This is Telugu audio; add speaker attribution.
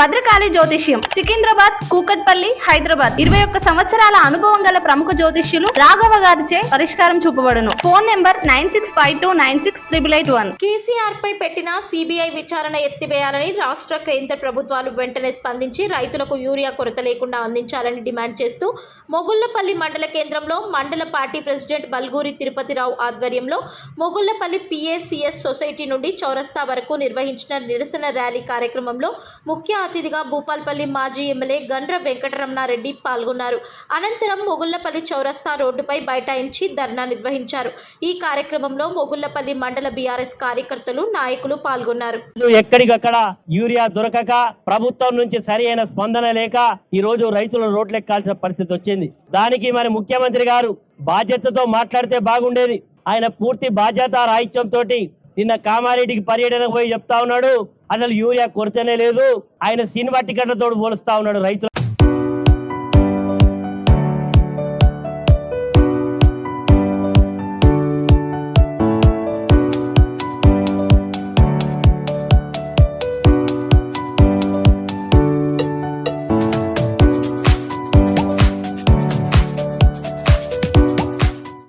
Speaker 1: భద్రకాళి జ్యోతిష్యం సికింద్రాబాద్ కూకట్పల్లి హైదరాబాద్. ఇరవై ఒక్క సంవత్సరాల అనుభవం గల ప్రముఖ జ్యోతిష్యులు రాఘవ గారిచే పరిష్కారం చూపబడును. Phone number nine six five two nine six triple eight one.
Speaker 2: KCR పై పెట్టిన సిబిఐ విచారణ ఎత్తివేయాలని రాష్ట్ర కేంద్ర ప్రభుత్వాలు వెంటనే స్పందించి రైతులకు యూరియా కొరత లేకుండా అందించాలని డిమాండ్ చేస్తూ మొగుళ్ళపల్లి మండల కేంద్రంలో మండల పార్టీ ప్రెసిడెంట్ బల్గూరి తిరుపతిరావు ఆధ్వర్యంలో మొగుళ్ళపల్లి పిఏసిఎస్ సొసైటీ నుండి చౌరస్తా వరకు నిర్వహించిన నిరసన ర్యాలీ కార్యక్రమంలో ముఖ్య అతిథిగా భూపాల్పల్లి మాజీ ఎమ్మెల్యే గండ్ర వెంకటరమణారెడ్డి పాల్గొన్నారు. అనంతరం మొగుళ్ళపల్లి చౌరస్తా రోడ్డుపై బైఠాయించి ధర్నా నిర్వహించారు. ఈ కార్యక్రమంలో మొగుళ్ళపల్లి మండల బీఆర్ఎస్ కార్యకర్తలు నాయకులు పాల్గొన్నారు.
Speaker 3: ఎక్కడికక్కడ యూరియా దొరకక ప్రభుత్వం నుంచి సరి అయిన స్పందన లేక ఈ రోజు రైతులు రోడ్లెక్కాల్సిన పరిస్థితి వచ్చింది. దానికి మరి ముఖ్యమంత్రి గారు బాధ్యతతో మాట్లాడితే బాగుండేది. ఆయన పూర్తి బాధ్యత రాహిత్యంతో నిన్న కామారెడ్డికి పర్యటనకు పోయి చెప్తా ఉన్నాడు. అసలు యూరియా కొరతనే లేదు. ఆయన సినిమా టికెట్లతో పోలుస్తా ఉన్నాడు రైతులు.